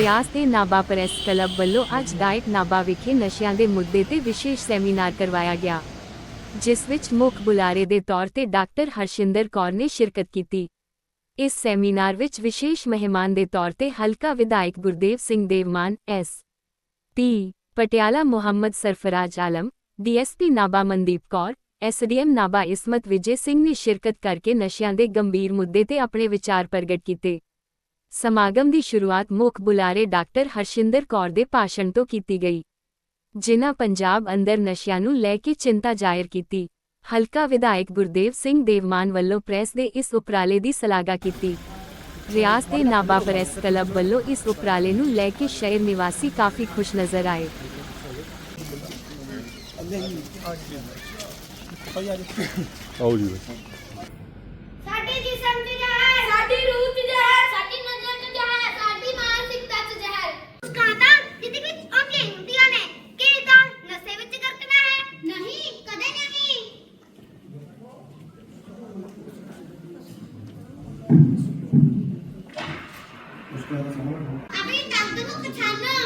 ਰਿਆਸਤ ਦੇ Nabha press club ਵੱਲੋਂ ਅੱਜ ਡਾਈਟ ਨਾਭਾ ਵਿਖੇ ਨਸ਼ਿਆਂ ਦੇ ਮੁੱਦੇ ਤੇ ਵਿਸ਼ੇਸ਼ ਸੈਮੀਨਾਰ ਕਰਵਾਇਆ ਗਿਆ, ਜਿਸ ਵਿੱਚ ਮੁੱਖ ਬੁਲਾਰੇ ਦੇ ਤੌਰ ਤੇ ਡਾਕਟਰ ਹਰਸ਼ਿੰਦਰ ਕੌਰ ਨੇ ਸ਼ਿਰਕਤ ਕੀਤੀ। ਇਸ ਸੈਮੀਨਾਰ ਵਿੱਚ ਵਿਸ਼ੇਸ਼ ਮਹਿਮਾਨ ਦੇ ਤੌਰ ਤੇ ਹਲਕਾ ਵਿਧਾਇਕ Gurdev Singh Devman, S P Patiala Mohammad Sarfraz Alam DSP Nabha Mandeep Kaur SDM Nabha Ismat Vijay Singh ਨੇ ਸ਼ਿਰਕਤ ਕਰਕੇ ਨਸ਼ਿਆਂ ਦੇ ਗੰਭੀਰ ਮੁੱਦੇ ਤੇ ਆਪਣੇ ਵਿਚਾਰ ਪ੍ਰਗਟ ਕੀਤੇ। ਸਮਾਗਮ ਦੀ ਸ਼ੁਰੂਆਤ ਮੁੱਖ ਬੁਲਾਰੇ ਡਾਕਟਰ ਹਰਸ਼ਿੰਦਰ ਕੌਰ ਦੇ ਭਾਸ਼ਣ ਤੋਂ ਕੀਤੀ ਗਈ ਜਿਨ੍ਹਾਂ ਪੰਜਾਬ ਅੰਦਰ ਨਸ਼ਿਆਂ ਨੂੰ ਲੈ ਕੇ ਚਿੰਤਾ ਜ਼ਾਹਿਰ ਕੀਤੀ। ਹਲਕਾ ਵਿਧਾਇਕ ਗੁਰਦੇਵ ਸਿੰਘ ਦੇਵਮਾਨ ਵੱਲੋਂ ਪ੍ਰੈਸ ਦੇ ਇਸ ਉਪਰਾਲੇ ਦੀ ਸ਼ਲਾਘਾ ਕੀਤੀ। ਰਿਆਸਤ ਦੇ ਨਾਭਾ ਪ੍ਰੈਸ ਕਲੱਬ ਵੱਲੋਂ ਇਸ ਉਪਰਾਲੇ ਨੂੰ ਲੈ ਕੇ ਸ਼ਹਿਰ ਨਿਵਾਸੀ ਕਾਫੀ ਖੁਸ਼ ਨਜ਼ਰ ਆਏ। ਆਓ ਜੀ ਸਾਡੇ ਜਿਸਮ 'ਚ ਜ਼ਹਿਰ ਸਾਡੀ ਰੂਹ 'ਚ ਜ਼ਹਿਰ ਸਾਡੀ ਜ਼ਹਿਰ ਮੁਸਕਾਨਾਂ ਜ਼ਿੰਦਗੀ ਵਿੱਚ ਆਉਂਦੀਆਂ ਹੀ ਹੁੰਦੀਆਂ ਨੇ ਕਿ ਤਾਂ ਨਸ਼ੇ ਵਿੱਚ ਕਰਕਣਾ ਹੈ ਨਹੀਂ ਕਦੇ ਨਹੀਂ ਆਪਣੀ ਦਰਦ ਨੂੰ ਪਛਾਣੋ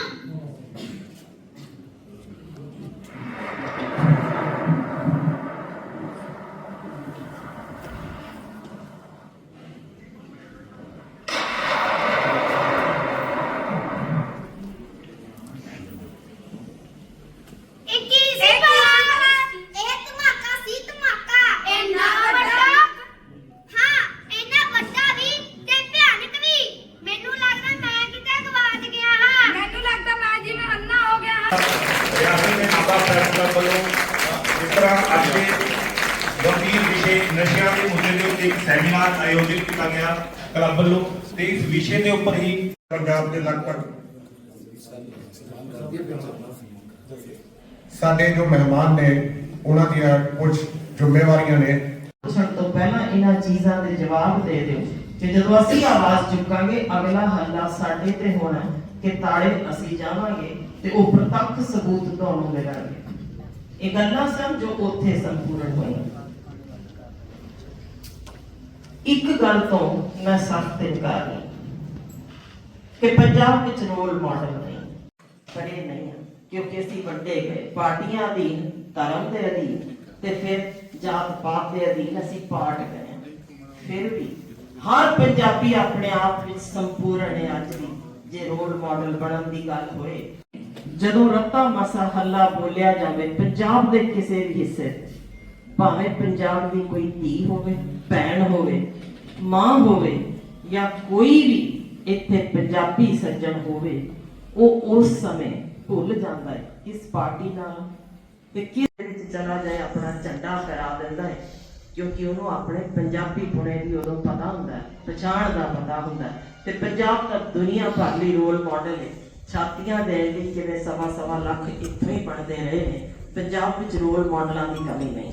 ਇੱਕੀ ਸੀ ਇਹ ਧਮਾਕਾ ਸੀ ਧਮਾਕਾ ਇੰਨਾ ਵੱਡਾ ਹਾਂ ਇੰਨਾ ਵੱਡਾ ਵੀ ਤੇ ਭਿਆਨਕ ਵੀ ਮੈਨੂੰ ਲੱਗਦਾ ਮੈਂ ਕਿਤੇ ਗਵਾਚ ਗਿਆ ਹਾਂ ਮੈਨੂੰ ਲੱਗਦਾ ਮੈਂ ਜਿਵੇਂ ਅੰਨਾ ਹੋ ਗਿਆ ਹਾਂ ਰਿਆਸਤ ਦੇ ਨਾਭਾ ਪ੍ਰੈਸ ਵੱਲੋਂ ਇਸ ਤਰ੍ਹਾਂ ਅੱਜ ਦੇ ਗੰਭੀਰ ਵਿਸ਼ੇ, ਨਸ਼ਿਆਂ ਦੇ ਮੁੱਦੇ ਦੇ ਉੱਤੇ ਇੱਕ ਸੈਮੀਨਾਰ ਆਯੋਜਿਤ ਕੀਤਾ ਗਿਆ ਕਲੱਬ ਵੱਲੋਂ ਤੇ ਇਸ ਵਿਸ਼ੇ ਦੇ ਉੱਪਰ ਹੀ ਪੰਜਾਬ ਦੇ ਲਗਭਗ ਸਾਡੇ ਜੋ ਮਹਿਮਾਨ ਨੇ, ਉਹਨਾਂ ਦੀਆਂ ਕੁਝ ਜ਼ਿੰਮੇਵਾਰੀਆਂ ਨੇ। ਪੁੱਛਣ ਤੋਂ ਪਹਿਲਾਂ ਇਹਨਾਂ ਚੀਜ਼ਾਂ ਦੇ ਜਵਾਬ ਦੇ ਦਿਓ। ਕਿ ਜਦੋਂ ਅਸੀਂ ਆਵਾਜ਼ ਚੁੱਕਾਂਗੇ, ਅਗਲਾ ਹੱਲਾ ਸਾਡੇ ਤੇ ਹੋਣਾ ਕਿ ਤਾੜੇ ਅਸੀਂ ਜਾਵਾਂਗੇ। ਤੇ ਉਹ ਪ੍ਰਤੱਖ ਸਬੂਤ ਤੁਹਾਨੂੰ ਮਿਲਣਗੇ। ਇਹ ਗੱਲਾਂ ਸਨ ਜੋ ਉੱਥੇ ਸੰਪੂਰਨ ਹੋਈਆਂ। ਇੱਕ ਗੱਲ ਤੋਂ ਮੈਂ ਸਖਤ ਇਨਕਾਰ ਨਹੀਂ ਕਿ ਪੰਜਾਬ ਵਿੱਚ ਰੋਲ ਮਾਡਲ ਨਹੀਂ ਪਰ ਨਹੀਂ ਕਿਉਂਕਿ ਅਸੀਂ ਵੱਡੇ ਗਏ, ਪਾਰਟੀਆਂ ਅਧੀਨ, ਧਰਮ ਦੇ ਅਧੀਨ ਤੇ ਫਿਰ ਜਾਤ ਪਾਤ ਦੇ ਅਧੀਨ ਅਸੀਂ ਪਾਟ ਗਏ ਫਿਰ ਵੀ ਹਰ ਪੰਜਾਬੀ ਆਪਣੇ ਆਪ ਵਿੱਚ ਸੰਪੂਰਨ ਹੈ ਅੱਜ ਵੀ, ਜੇ ਰੋਲ ਮਾਡਲ ਬਣਨ ਦੀ ਗੱਲ ਹੋਏ ਜਦੋਂ ਰੱਤਾ ਮਸਾ ਹੱਲਾ ਬੋਲਿਆ ਜਾਵੇ, ਪੰਜਾਬ ਦੇ ਕਿਸੇ ਵੀ ਹਿੱਸੇ ਭਾਵੇਂ ਪੰਜਾਬ ਦੀ ਕੋਈ ਧੀ ਹੋਵੇ, ਭੈਣ ਹੋਵੇ, ਮਾਂ ਹੋਵੇ, ਜਾਂ ਕੋਈ ਵੀ ਇੱਥੇ ਪੰਜਾਬੀ ਸੱਜਣ ਹੋਵੇ, ਉਹ ਉਸ ਸਮੇਂ ਭੁੱਲ ਜਾਂਦਾ ਹੈ, ਕਿਸ ਪਾਰਟੀ ਨਾਲ ਤੇ ਕਿਸ ਵਿੱਚ ਚਲਾ ਜਾਏ, ਆਪਣਾ ਝੰਡਾ ਫਹਿਰਾ ਦਿੰਦਾ ਹੈ, ਕਿਉਂਕਿ ਉਹਨੂੰ ਆਪਣੇ ਪੰਜਾਬੀ ਪੁਣੇ ਦੀ ਉਦੋਂ ਪਤਾ ਹੁੰਦਾ ਹੈ, ਪਛਾਣ ਦਾ ਪਤਾ ਹੁੰਦਾ ਹੈ, ਤੇ ਪੰਜਾਬ ਤਾਂ ਦੁਨੀਆ ਭਰ ਲਈ ਰੋਲ ਮਾਡਲ ਹੈ। ਛਾਤੀਆਂ ਦੇਣ ਲਈ ਜਿਵੇਂ ਸਵਾ ਸਵਾ ਲੱਖ ਇੱਥੋਂ ਹੀ ਪੜਦੇ ਰਹੇ ਨੇ ਪੰਜਾਬ ਵਿੱਚ ਰੋਲ ਮਾਡਲਾਂ ਦੀ ਕਮੀ ਨਹੀਂ।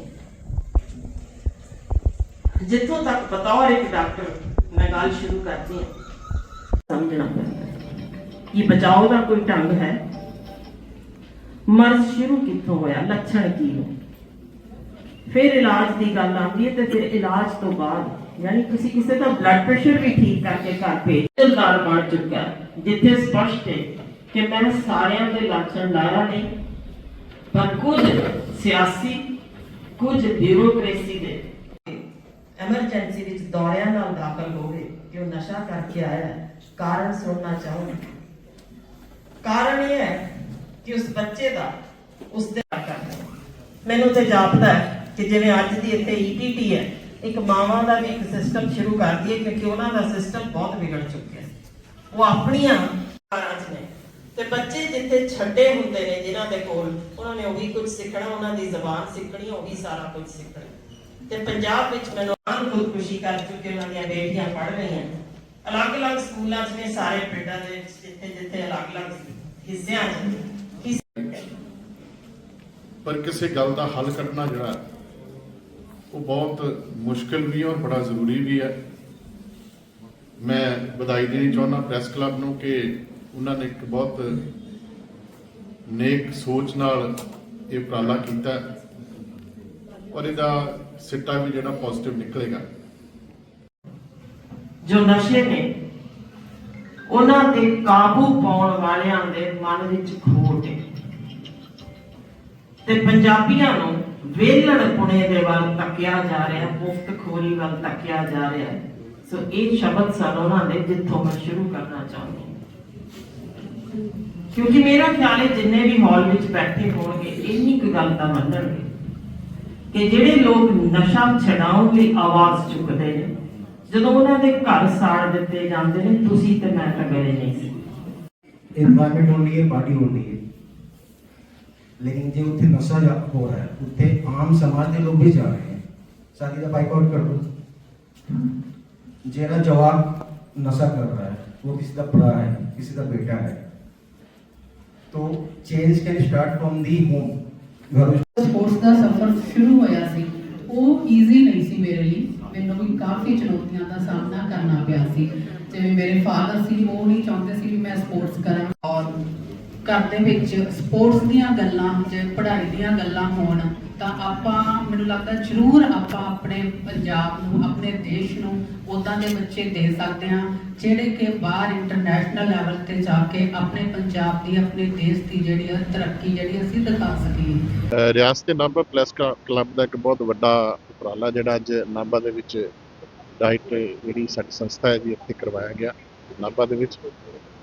ਜਿੱਥੋਂ ਤੱਕ ਬਤੌਰ ਇੱਕ ਡਾਕਟਰ ਮੈਂ ਗੱਲ ਸ਼ੁਰੂ ਕਰਦੀ ਹਾਂ। ਸਮਝਣਾ ਪੈਂਦਾ ਬਚਾਓ ਦਾ ਕੋਈ ਢੰਗ ਹੈ। ਮਰਜ਼ ਸ਼ੁਰੂ ਕਿੱਥੋਂ ਹੋਇਆ ਲੱਛਣ ਕੀ ਨੇ? ਫਿਰ ਇਲਾਜ ਦੀ ਗੱਲ ਆਉਂਦੀ ਹੈ ਤੇ ਫਿਰ ਇਲਾਜ ਤੋਂ ਬਾਅਦ ਯਾਨੀ ਤੁਸੀਂ ਕਿਸੇ ਦਾ ਬਲੱਡ ਪ੍ਰੈਸ਼ਰ ਵੀ ਠੀਕ ਕਰਕੇ ਘਰ ਭੇਜਦਾਰ ਬਣ ਚੁੱਕਾ ਹੈ, ਜਿੱਥੇ ਸਪਸ਼ਟ ਹੈ ਕਿ ਮੈਂ ਸਾਰਿਆਂ ਦੇ ਲੱਛਣ ਲਾਇਆ ਨਹੀਂ ਪਰ ਕੁਝ ਸਿਆਸੀ, ਕੁਝ ਬਿਊਰੋਕ੍ਰੇਸੀ ਦੇ ਐਮਰਜੈਂਸੀ ਵਿੱਚ ਦੌਰਿਆਂ ਨਾਲ ਦਾਖਲ ਹੋ ਗਏ ਕਿ ਉਹ ਨਸ਼ਾ ਕਰਕੇ ਆਇਆ ਕਾਰਨ ਸੁਣਨਾ ਚਾਹੂੰਗਾ? ਕਾਰਨ ਇਹ ਹੈ ਕਿ ਉਸ ਬੱਚੇ ਦਾ ਉਸ ਦੇ ਮੈਨੂੰ ਤੇ ਜਾਪਦਾ ਹੈ ਕਿ ਜਿਵੇਂ ਅੱਜ ਦੀ ਇੱਥੇ ਈਪੀਟੀ ਹੈ, ਇੱਕ ਮਾਵਾਂ ਦਾ ਵੀ ਇੱਕ ਸਿਸਟਮ ਸ਼ੁਰੂ ਕਰ ਦਈਏ, ਕਿਉਂਕਿ ਉਹਨਾਂ ਦਾ ਸਿਸਟਮ ਬਹੁਤ ਵਿਗੜ ਚੁੱਕਿਆ ਉਹ ਆਪਣੀਆਂ ਕਾਰਾਂ 'ਚ ਨੇ। ਤੇ ਬੱਚੇ ਜਿੱਥੇ ਛੱਡੇ ਹੁੰਦੇ ਨੇ ਜਿਨ੍ਹਾਂ ਦੇ ਕੋਲ, ਉਹਨਾਂ ਨੇ ਉਹੀ ਕੁਝ ਸਿੱਖਣਾ, ਉਹਨਾਂ ਦੀ ਜ਼ਬਾਨ ਸਿੱਖਣੀ, ਉਹੀ ਸਾਰਾ ਕੁਝ ਸਿੱਖਣਾ। ਤੇ ਪੰਜਾਬ ਵਿੱਚ ਮੈਨੂੰ ਖੁਦਕੁਸ਼ੀ ਕਰ ਚੁੱਕੇ ਉਹਨਾਂ ਦੀਆਂ ਬੇਟੀਆਂ ਪੜ੍ਹ ਰਹੀਆਂ। ਅਲੱਗ-ਅਲੱਗ ਸਕੂਲਾਂ 'ਚ ਨੇ ਸਾਰੇ ਪਿੰਡਾਂ ਦੇ ਵਿੱਚ, ਜਿੱਥੇ ਜਿੱਥੇ ਅਲੱਗ-ਅਲੱਗ ਹਿੱਸਿਆਂ 'ਚ ਪਰ ਕਿਸੇ ਗੱਲ ਦਾ ਹੱਲ ਕੱਢਣਾ ਜਿਹੜਾ ਉਹ ਬਹੁਤ ਮੁਸ਼ਕਲ ਵੀ ਹੈ ਔਰ ਬੜਾ ਜ਼ਰੂਰੀ ਵੀ ਹੈ। ਮੈਂ ਵਧਾਈ ਦੇਣੀ ਚਾਹੁੰਦਾ ਪ੍ਰੈਸ ਕਲੱਬ ਨੂੰ ਕਿ ਉਹਨਾਂ ਨੇ ਇੱਕ ਬਹੁਤ ਨੇਕ ਸੋਚ ਨਾਲ ਇਹ ਉਪਰਾਲਾ ਕੀਤਾ ਔਰ ਇਹਦਾ ਸਿੱਟਾ ਵੀ ਜਿਹੜਾ ਪੋਜ਼ਿਟਿਵ ਨਿਕਲੇਗਾ। ਜੋ ਨਸ਼ੇ ਨੇ, ਉਹਨਾਂ ਤੇ ਕਾਬੂ ਪਾਉਣ ਵਾਲਿਆਂ ਦੇ ਮਨ ਵਿੱਚ ਖੋਟ ਹੈ। ਤੇ ਪੰਜਾਬੀਆਂ ਨੂੰ ਵੇਲਣ ਪੁਣੇ ਦੇ ਵੱਲ ਤੱਕਿਆ ਜਾ ਰਿਹਾ, ਮੁਫਤ ਖੋਰੀ ਵੱਲ ਤੱਕਿਆ ਜਾ ਰਿਹਾ। ਸੋ ਇਹ ਸ਼ਬਦ ਸਨ ਉਹਨਾਂ ਦੇ ਜਿੱਥੋਂ ਮੈਂ ਸ਼ੁਰੂ ਕਰਨਾ ਚਾਹੁੰਦੀ ਹਾਂ। ਕਿਉਂਕਿ ਮੇਰਾ ਖਿਆਲ ਹੈ ਜਿੰਨੇ ਵੀ ਹਾਲ ਵਿੱਚ ਬੈਠੇ ਹੋਣਗੇ ਇੰਨੀ ਕੁ ਗੱਲ ਤਾਂ ਮੰਨਣਗੇ ਕਿ ਜਿਹੜੇ ਲੋਕ ਨਸ਼ਾ ਛਡਾਉਣ ਲਈ ਆਵਾਜ਼ ਚੁੱਕਦੇ ਨੇ ਜਦੋਂ ਉਹਨਾਂ ਦੇ ਘਰ ਸਾੜ ਦਿੱਤੇ ਜਾਂਦੇ ਨੇ ਤੁਸੀਂ ਤੇ ਮੈਂ ਤਾਂ ਗਏ ਨਹੀਂ ਸੀ ਇਨਵਾਇਰਨਮੈਂਟ ਹੁੰਦੀ ਹੈ ਪਾਰਟੀ ਹੁੰਦੀ ਹੈ ਲੇਕਿਨ ਜੇ ਉੱਥੇ ਨਸ਼ਾ ਜਾ ਹੋ ਰਿਹਾ ਹੈ ਉੱਥੇ ਆਮ ਸਮਾਜ ਦੇ ਲੋਕ ਵੀ ਜਾ ਰਹੇ ਹੈ ਸਾਡੀ ਦਾ ਬਾਈਕਾਟ ਕਰ ਦੋ ਜਿਹੜਾ ਜਵਾਬ ਨਸ਼ਾ ਕਰ रहा है वो किसी का भरा है किसी का बेटा है तो change can start firm the home sports ਦਾ ਸਫ਼ਰ ਸ਼ੁਰੂ ਹੋਇਆ ਸੀ, ਉਹ ਈਜ਼ੀ ਨਹੀਂ ਸੀ ਮੇਰੇ ਲਈ। ਮੈਨੂੰ ਵੀ ਕਾਫੀ ਚੁਣੌਤੀਆਂ ਦਾ ਸਾਹਮਣਾ ਕਰਨਾ ਪਿਆ ਸੀ। ਜਿਵੇਂ ਮੇਰੇ ਫਾਦਰ ਸੀ, ਉਹ ਨਹੀਂ ਚਾਹੁੰਦੇ ਸੀ ਕਿ ਮੈਂ ਸਪੋਰਟਸ ਕਰਾਂ। ਔਰ ਘਰ ਦੇ ਵਿੱਚ ਸਪੋਰਟਸ ਦੀਆਂ ਗੱਲਾਂ ਜੇ ਪੜ੍ਹਾਈ ਦੀਆਂ ਗੱਲਾਂ ਹੋਣ ਤਾਂ ਆਪਾਂ ਮੈਨੂੰ ਲੱਗਦਾ ਜ਼ਰੂਰ ਆਪਾਂ ਆਪਣੇ ਪੰਜਾਬ ਨੂੰ ਆਪਣੇ ਦੇਸ਼ ਨੂੰ ਉਦਾਂ ਦੇ ਬੱਚੇ ਦੇ ਸਕਦੇ ਹਾਂ ਜਿਹੜੇ ਕਿ ਬਾਹਰ ਇੰਟਰਨੈਸ਼ਨਲ ਲੈਵਲ ਤੇ ਜਾ ਕੇ ਆਪਣੇ ਪੰਜਾਬ ਦੀ ਆਪਣੇ ਦੇਸ਼ ਦੀ ਜਿਹੜੀ ਆ ਤਰੱਕੀ ਜਿਹੜੀ ਅਸੀਂ ਦਿਖਾ ਸਕੀਏ। ਅ, ਰਿਆਸਤ ਨਾਭਾ ਪਲੱਸ ਕਲੱਬ ਦਾ ਇੱਕ ਬਹੁਤ ਵੱਡਾ ਉਪਰਾਲਾ ਜਿਹੜਾ ਅੱਜ ਨਾਭਾ ਦੇ ਵਿੱਚ ਡਾਈਟ ਜਿਹੜੀ ਸਾਡੀ ਸੰਸਥਾ ਹੈ ਜੀ ਇੱਥੇ ਕਰਵਾਇਆ ਗਿਆ ਨਾਭਾ ਦੇ ਵਿੱਚ।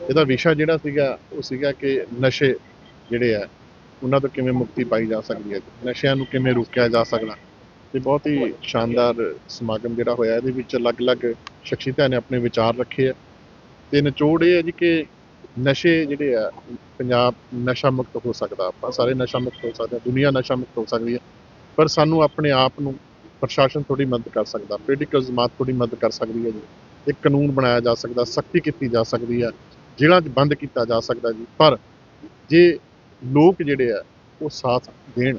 ਇਹਦਾ ਵਿਸ਼ਾ ਜਿਹੜਾ ਸੀਗਾ ਉਹ ਸੀਗਾ ਕਿ ਨਸ਼ੇ ਜਿਹੜੇ ਆ ਉਹਨਾਂ ਤੋਂ ਕਿਵੇਂ ਮੁਕਤੀ ਪਾਈ ਜਾ ਸਕਦੀ ਹੈ ਨਸ਼ਿਆਂ ਨੂੰ ਕਿਵੇਂ ਰੋਕਿਆ ਜਾ ਸਕਦਾ ਤੇ ਬਹੁਤ ਹੀ ਸ਼ਾਨਦਾਰ ਸਮਾਗਮ ਜਿਹੜਾ ਹੋਇਆ ਇਹਦੇ ਵਿੱਚ ਅਲੱਗ-ਅਲੱਗ ਸ਼ਖਸੀਅਤਾਂ ਨੇ ਆਪਣੇ ਵਿਚਾਰ ਰੱਖੇ ਆ। ਤੇ ਨਿਚੋੜ ਇਹ ਹੈ ਜੀ ਕਿ ਨਸ਼ੇ ਜਿਹੜੇ ਆ ਪੰਜਾਬ ਨਸ਼ਾ ਮੁਕਤ ਹੋ ਸਕਦਾ ਆਪਾਂ ਸਾਰੇ ਨਸ਼ਾ ਮੁਕਤ ਹੋ ਸਕਦੇ ਹਾਂ, ਦੁਨੀਆ ਨਸ਼ਾ ਮੁਕਤ ਹੋ ਸਕਦੀ ਹੈ ਪਰ ਸਾਨੂੰ ਆਪਣੇ ਆਪ ਨੂੰ ਪ੍ਰਸ਼ਾਸਨ ਥੋੜੀ ਮਦਦ ਕਰ ਸਕਦਾ ਪੋਲੀਟੀਕਲ ਜਮਾਤ ਥੋੜੀ ਮਦਦ ਕਰ ਸਕਦੀ ਹੈ ਜੀ। ਇੱਕ ਕਾਨੂੰਨ ਬਣਾਇਆ ਜਾ ਸਕਦਾ ਸਖਤੀ ਕੀਤੀ ਜਾ ਸਕਦੀ ਹੈ ਜੇਲ੍ਹਾਂ 'ਚ ਬੰਦ ਕੀਤਾ ਜਾ ਸਕਦਾ ਜੀ। ਪਰ ਜੇ ਲੋਕ ਜਿਹੜੇ ਆ ਉਹ ਸਾਥ ਦੇਣ।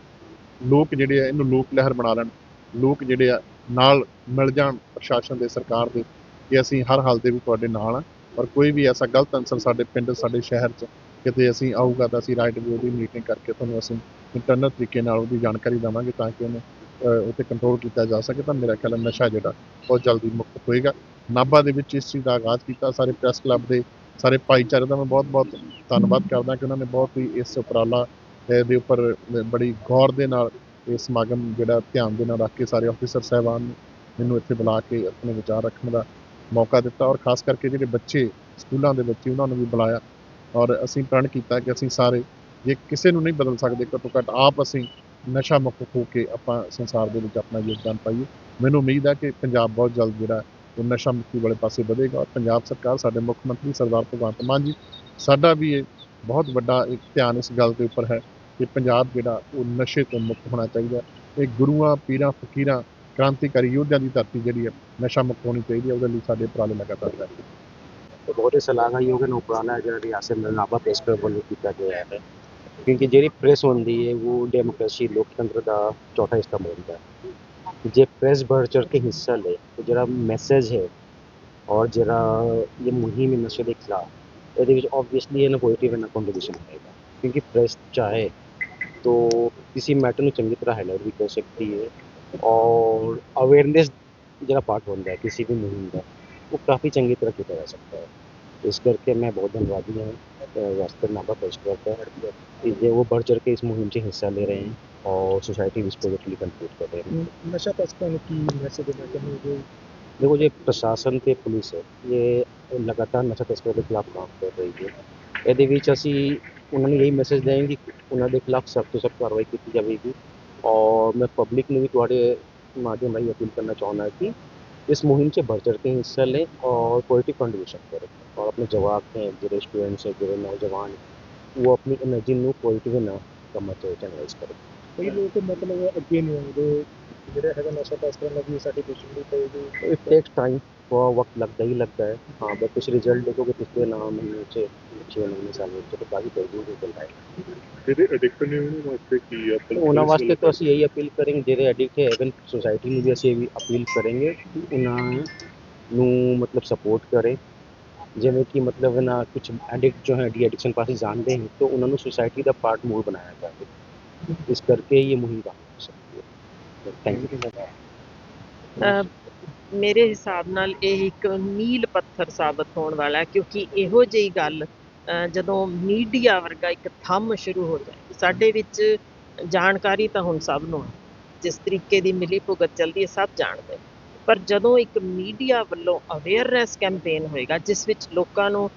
ਲੋਕ ਜਿਹੜੇ ਆ ਇਹਨੂੰ ਲੋਕ ਲਹਿਰ ਬਣਾ ਲੈਣ। ਲੋਕ ਜਿਹੜੇ ਆ ਨਾਲ ਮਿਲ ਜਾਣ ਪ੍ਰਸ਼ਾਸਨ ਦੇ ਸਰਕਾਰ ਦੇ ਕਿ ਅਸੀਂ ਹਰ ਹਾਲ ਦੇ ਵੀ ਤੁਹਾਡੇ ਨਾਲ ਆ। ਔਰ ਕੋਈ ਵੀ ਐਸਾ ਗਲਤ ਅਨਸਰ ਸਾਡੇ ਪਿੰਡ ਸਾਡੇ ਸ਼ਹਿਰ 'ਚ ਕਿਤੇ ਅਸੀਂ ਆਊਗਾ ਤਾਂ ਅਸੀਂ ਰਾਈਟ ਵੀ ਦੀ ਮੀਟਿੰਗ ਕਰਕੇ ਤੁਹਾਨੂੰ ਅਸੀਂ ਇੰਟਰਨਲ ਤਰੀਕੇ ਨਾਲ ਉਹਦੀ ਜਾਣਕਾਰੀ ਦੇਵਾਂਗੇ ਤਾਂ ਕਿ ਉਹਨੂੰ ਅਹ, ਉੱਤੇ ਕੰਟਰੋਲ ਕੀਤਾ ਜਾ ਸਕੇ। ਤਾਂ ਮੇਰਾ ਖਿਆਲ ਹੈ ਨਸ਼ਾ ਜਿਹੜਾ ਬਹੁਤ ਜਲਦੀ ਮੁਕਤ ਹੋਏਗਾ। ਨਾਭਾ ਦੇ ਵਿੱਚ ਇਸ ਚੀਜ਼ ਦਾ ਆਗਾਜ਼ ਕੀਤਾ। ਸਾਰੇ ਪ੍ਰੈਸ ਕਲੱਬ ਦੇ ਸਾਰੇ ਭਾਈਚਾਰੇ ਦਾ ਮੈਂ ਬਹੁਤ-ਬਹੁਤ ਧੰਨਵਾਦ ਕਰਦਾ ਕਿ ਉਹਨਾਂ ਨੇ ਬਹੁਤ ਹੀ ਇਸ ਉਪਰਾਲਾ ਦੇ ਉੱਪਰ ਬੜੀ ਗੌਰ ਦੇ ਨਾਲ ਇਹ ਸਮਾਗਮ ਜਿਹੜਾ ਧਿਆਨ ਦੇ ਨਾਲ ਰੱਖ ਕੇ ਸਾਰੇ ਆਫੀਸਰ ਸਾਹਿਬਾਨ ਮੈਨੂੰ ਇੱਥੇ ਬੁਲਾ ਕੇ ਆਪਣੇ ਵਿਚਾਰ ਰੱਖਣ ਦਾ ਮੌਕਾ ਦਿੱਤਾ ਔਰ ਖਾਸ ਕਰਕੇ ਜਿਹੜੇ ਬੱਚੇ ਸਕੂਲਾਂ ਦੇ ਬੱਚੇ ਉਹਨਾਂ ਨੂੰ ਵੀ ਬੁਲਾਇਆ ਔਰ ਅਸੀਂ ਪ੍ਰਣ ਕੀਤਾ ਕਿ ਅਸੀਂ ਸਾਰੇ ਜੇ ਕਿਸੇ ਨੂੰ ਨਹੀਂ ਬਦਲ ਸਕਦੇ, ਘੱਟੋ ਘੱਟ ਆਪ ਅਸੀਂ ਨਸ਼ਾ ਮੁਕਤ ਹੋ ਕੇ ਆਪਾਂ ਸੰਸਾਰ ਦੇ ਵਿੱਚ ਆਪਣਾ ਯੋਗਦਾਨ ਪਾਈਏ। ਮੈਨੂੰ ਉਮੀਦ ਹੈ ਕਿ ਪੰਜਾਬ ਬਹੁਤ ਜਲਦ ਜਿਹੜਾ ਉਹ ਨਸ਼ਾ ਮੁਕਤੀ ਵਾਲੇ ਪਾਸੇ ਵਧੇਗਾ। ਪੰਜਾਬ ਸਰਕਾਰ ਸਾਡੇ ਮੁੱਖ ਮੰਤਰੀ ਸਰਦਾਰ ਭਗਵੰਤ ਮਾਨ ਜੀ, ਸਾਡਾ ਵੀ ਇਹ ਬਹੁਤ ਵੱਡਾ ਇੱਕ ਧਿਆਨ ਇਸ ਗੱਲ ਦੇ ਉੱਪਰ ਹੈ ਕਿ ਪੰਜਾਬ ਜਿਹੜਾ ਉਹ ਨਸ਼ੇ ਤੋਂ ਮੁਕਤ ਹੋਣਾ ਚਾਹੀਦਾ ਇਹ ਗੁਰੂਆਂ, ਪੀਰਾਂ, ਫਕੀਰਾਂ, ਕ੍ਰਾਂਤੀਕਾਰੀ ਯੋਧਿਆਂ ਦੀ ਧਰਤੀ ਜਿਹੜੀ ਹੈ, ਨਸ਼ਾ ਮੁਕਤ ਹੋਣੀ ਚਾਹੀਦੀ ਹੈ। ਉਹਦੇ ਲਈ ਸਾਡੇ ਉਪਰਾਲੇ ਲਗਾਤਾਰ ਜਾਰੀ ਹੈ ਤੇ ਬਹੁਤ ਹੀ ਸ਼ਲਾਘਾਯੋਗ ਹੈ ਉਪਰਾਲਾ ਜਿਹੜਾ ਰਿਆਸਤ ਦੇ ਪ੍ਰੈਸ ਕਲੱਬ ਵੱਲੋਂ ਕੀਤਾ ਗਿਆ ਹੈ। ਕਿਉਂਕਿ ਜਿਹੜੀ ਪ੍ਰੈਸ ਹੁੰਦੀ ਹੈ, ਉਹ ਡੈਮੋਕ੍ਰੇਸੀ ਲੋਕਤੰਤਰ ਦਾ ਚੌਥਾ ਹਿੱਸਾ ਹੁੰਦਾ ਹੈ। ਜੇ ਪ੍ਰੈਸ बढ़ ਚੜ੍ਹ ਕੇ ਹਿੱਸਾ ਲੇ ਤੇ ਜਿਹੜਾ ਮੈਸੇਜ ਹੈ ਔਰ ਜਿਹੜਾ ਇਹ ਮੁਹਿੰਮ ਹੈ ਨਸ਼ੇ ਦੇ ਖਿਲਾਫ ਇਹਦੇ ਵਿੱਚ ਆਬਵੀਅਸਲੀ ਇਹਨਾਂ ਪੋਜ਼ਿਟਿਵ ਇਹਨਾਂ ਕੰਟਰੀਬਿਊਸ਼ਨ ਹੋਏਗਾ ਕਿਉਂਕਿ ਪ੍ਰੈਸ ਚਾਹੇ तो किसी मैटर ਨੂੰ ਚੰਗੀ ਤਰ੍ਹਾਂ ਹਾਈਲਾਈਟ ਵੀ ਕਰ ਸਕਦੀ ਹੈ ਔਰ ਅਵੇਅਰਨੈਸ ਜਿਹੜਾ ਪਾਰਟ ਹੁੰਦਾ ਹੈ ਕਿਸੇ ਵੀ ਮੁਹਿੰਮ ਦਾ ਉਹ ਕਾਫੀ ਚੰਗੀ ਤਰ੍ਹਾਂ ਕੀਤਾ ਜਾ ਸਕਦਾ ਹੈ ਇਸ ਕਰਕੇ ਮੈਂ ਬਹੁਤ ਧੰਨਵਾਦੀ ਹਾਂ ਵਾਸਤਵ ਨਾਭਾ ਪੇਸ਼ਕਰ ਦਾ ਕਿ ਜੇ ਉਹ बढ़ ਚੜ ਕੇ ਇਸ ਮੁਹਿੰਮ 'ਚ ਹਿੱਸਾ ਲੈ ਰਹੇ ਹਨ और सोसाइटी इस प्रोजेक्ट के लिए कंप्लीट कर रहे हैं नशा तस्करों की वैसे देना चाहेंगे देखो ये ਪ੍ਰਸ਼ਾਸਨ ਤੇ ਪੁਲਿਸ ਹੈ ਇਹ ਲਗਾਤਾਰ ਨਸ਼ਾ ਤਸਕਰਾਂ ਦੇ ਖਿਲਾਫ ਕੰਮ ਕਰ ਰਹੀ ਹੈ। ਇਹਦੇ ਵਿੱਚ ਅਸੀਂ ਉਹਨਾਂ ਨੂੰ ਇਹ ਮੈਸੇਜ ਦੇਵਾਂਗੇ ਕਿ ਉਹਨਾਂ ਦੇ ਖਿਲਾਫ ਸਖਤ ਤੋਂ ਸਖਤ ਕਾਰਵਾਈ ਕੀਤੀ ਜਾਵੇਗੀ। ਔਰ ਮੈਂ ਪਬਲਿਕ ਨੂੰ ਵੀ ਤੁਹਾਡੇ ਮਾਧਿਅਮ ਰਾਹੀਂ ਅਪੀਲ ਕਰਨਾ ਚਾਹੁੰਦਾ ਕਿ इस मुहिम से बढ़ चढ़ के हिस्सा लें और पॉजिटिव कॉन्ट्रीब्यूशन करें। और अपने जवाब हैं, जो स्टूडेंट्स हैं, जो नौजवान हैं, वो अपनी एनर्जी को पॉजिटिव ना कमा चैनलाइज करें। ਕਈ ਲੋਕ ਮਤਲਬ ਅੱਗੇ ਨਹੀਂ ਆਉਂਦੇ ਜਿਹੜਾ ਹੈਗਾ ਨਸ਼ਾ ਤਸਕਰਾਂ ਦਾ ਵੀ ਸਾਡੀ ਦੁਸ਼ਮਣੀ ਪਏਗੀ इट टेक्स टाइम थोड़ा वक्त लगता ही लगता है हाँ बट कुछ रिजल्ट देखोगे पिछले नौ महीने से छः महीने साल ਵਿੱਚ तो काफ़ी तेजी निकल रहा है ਜਿਹੜੇ ਐਡਿਕਟ ਨੇ ਉਹਨਾਂ ਵਾਸਤੇ ਕੀ ਤੇ ਉਹਨਾਂ ਵਾਸਤੇ ਤਾਂ ਅਸੀਂ ਇਹੀ ਅਪੀਲ ਕਰਾਂਗੇ ਜਿਹੜੇ ਐਡਿਕਟ ਹੈ ਇਵਨ ਸੋਸਾਇਟੀ ਨੂੰ ਵੀ ਅਸੀਂ ਇਹ ਅਪੀਲ ਕਰਾਂਗੇ ਕਿ ਉਹਨਾਂ ਨੂੰ ਮਤਲਬ ਸਪੋਰਟ ਕਰੇ ਜਿਵੇਂ ਕਿ ਮਤਲਬ ਨਾ ਕੁਝ ਐਡਿਕਟ ਜੋ ਹੈ ਡੀ ਐਡਿਕਸ਼ਨ ਪਾਸੇ ਜਾਣਦੇ ਹਨ ਤਾਂ ਉਹਨਾਂ ਨੂੰ ਸੋਸਾਇਟੀ ਦਾ ਪਾਰਟ ਮੋਰ ਬਣਾਇਆ ਜਾਵੇ ਇਸ ਕਰਕੇ ਇਹ ਮੁਹਿੰਮ ਕੰਮ ਹੋ ਸਕਦੀ ਹੈ। ਮੇਰੇ ਹਿਸਾਬ ਨਾਲ ਇਹ ਇੱਕ ਮੀਲ ਪੱਥਰ ਸਾਬਤ ਹੋਣ ਵਾਲਾ ਹੈ ਕਿਉਂਕਿ ਇਹੋ ਜਿਹੀ ਗੱਲ ਅ, ਜਦੋਂ ਮੀਡੀਆ ਵਰਗਾ ਇੱਕ ਥੰਮ ਸ਼ੁਰੂ ਹੋ ਜਾਏ ਸਾਡੇ ਵਿੱਚ ਜਾਣਕਾਰੀ ਤਾਂ ਹੁਣ ਸਭ ਨੂੰ ਹੈ। ਜਿਸ ਤਰੀਕੇ ਦੀ ਮਿਲੀ ਭੁਗਤ ਚੱਲਦੀ ਹੈ ਸਭ ਜਾਣਦੇ ਪਰ ਜਦੋਂ ਇੱਕ ਮੀਡੀਆ ਵੱਲੋਂ ਅਵੇਅਰਨੈਸ ਕੈਂਪੇਨ ਹੋਏਗਾ ਜਿਸ ਵਿੱਚ ਲੋਕਾਂ ਨੂੰ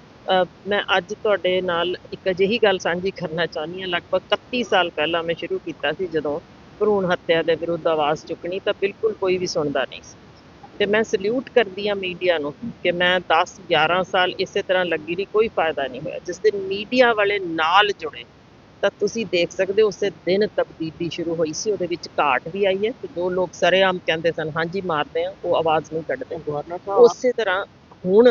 ਮੈਂ ਅੱਜ ਤੁਹਾਡੇ ਨਾਲ ਇੱਕ ਅਜਿਹੀ ਗੱਲ ਸਾਂਝੀ ਕਰਨਾ ਚਾਹੁੰਦੀ ਹਾਂ। ਲਗਭਗ 31 ਸਾਲ ਪਹਿਲਾਂ ਮੈਂ ਸ਼ੁਰੂ ਕੀਤਾ ਸੀ ਜਦੋਂ ਭਰੂਣ ਹੱਤਿਆ ਦੇ ਵਿਰੁੱਧ ਆਵਾਜ਼ ਚੁੱਕਣੀ ਤਾਂ ਬਿਲਕੁਲ ਕੋਈ ਵੀ ਸੁਣਦਾ ਨਹੀਂ ਸੀ। ਤੇ ਮੈਂ ਸਲੂਟ ਕਰਦੀ ਆ ਮੀਡੀਆ ਨੂੰ ਕਿ ਮੈਂ 10 11 ਸਾਲ ਇਸੇ ਤਰ੍ਹਾਂ ਲੱਗੀ ਰਹੀ ਕੋਈ ਫਾਇਦਾ ਨਹੀਂ ਹੋਇਆ। ਜਿਸ ਦਿਨ ਮੀਡੀਆ ਵਾਲੇ ਨਾਲ ਜੁੜੇ ਤਾਂ ਤੁਸੀਂ ਦੇਖ ਸਕਦੇ ਹੋ ਉਸੇ ਦਿਨ ਤਬਦੀਲੀ ਸ਼ੁਰੂ ਹੋਈ ਸੀ। ਉਹਦੇ ਵਿੱਚ ਘਾਟ ਵੀ ਆਈ ਹੈ ਤੇ ਜੋ ਲੋਕ ਸਰੇਆਮ ਕਹਿੰਦੇ ਸਨ ਹਾਂਜੀ ਮਾਰਦੇ ਆ ਉਹ ਆਵਾਜ਼ ਨਹੀਂ ਕੱਢਦੇ ਉਸੇ ਤਰ੍ਹਾਂ ਹੁਣ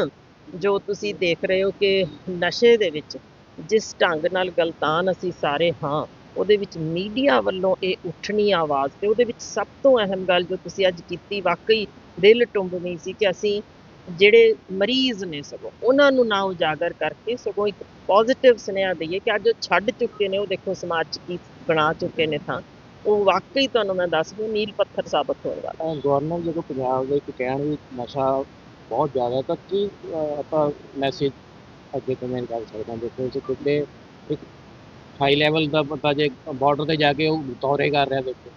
ਜੋ ਤੁਸੀਂ ਦੇਖ ਰਹੇ ਹੋ ਕਿ ਨਸ਼ੇ ਦੇ ਵਿੱਚ ਜਿਸ ਢੰਗ ਨਾਲ ਗਲਤਾਨ ਅਸੀਂ ਸਾਰੇ ਹਾਂ, ਉਹਦੇ ਵਿੱਚ ਮੀਡੀਆ ਵੱਲੋਂ ਇਹ ਉੱਠਣੀ ਆਵਾਜ਼ ਤੇ ਉਹਦੇ ਵਿੱਚ ਸਭ ਤੋਂ ਅਹਿਮ ਗੱਲ ਜੋ ਤੁਸੀਂ ਅੱਜ ਕੀਤੀ, ਵਾਕਈ ਦਿਲ ਟੁੰਬਵੀਂ ਸੀ ਕਿ ਅਸੀਂ ਜਿਹੜੇ ਮਰੀਜ਼ ਨੇ ਸਗੋਂ, ਉਹਨਾਂ ਨੂੰ ਨਾ ਉਜਾਗਰ ਕਰਕੇ ਸਗੋਂ ਇੱਕ ਪੋਜ਼ਿਟਿਵ ਸੁਨੇਹਾ ਦਈਏ ਕਿ ਅੱਜ ਉਹ ਛੱਡ ਚੁੱਕੇ ਨੇ, ਉਹ ਦੇਖੋ ਸਮਾਜ 'ਚ ਕੀ ਬਣਾ ਚੁੱਕੇ ਨੇ ਥਾਂ। ਉਹ ਵਾਕਈ ਤੁਹਾਨੂੰ ਮੈਂ ਦੱਸ ਦੂੰ, ਨੀਲ ਪੱਥਰ ਸਾਬਤ ਹੋਣ ਵਾਲਾ। ਗਵਰਨਰ ਜਦੋਂ ਪੰਜਾਬ ਦੇ ਇੱਕ ਕਹਿਣ ਵੀ ਨਸ਼ਾ ਬਹੁਤ ਜ਼ਿਆਦਾ ਤਾਂ ਕੀ ਆਪਾਂ ਮੈਸੇਜ ਅੱਗੇ ਕਮੈਂਟ ਕਰ ਸਕਦੇ ਹਾਂ, ਦੇਖੋ ਜੇ ਕਿਤੇ ਇੱਕ ਹਾਈ ਲੈਵਲ ਦਾ ਪਤਾ ਜੇ ਬਾਰਡਰ ਤੇ ਜਾ ਕੇ ਉਹ ਦੌਰੇ ਕਰ ਰਿਹਾ ਦੇਖੋ।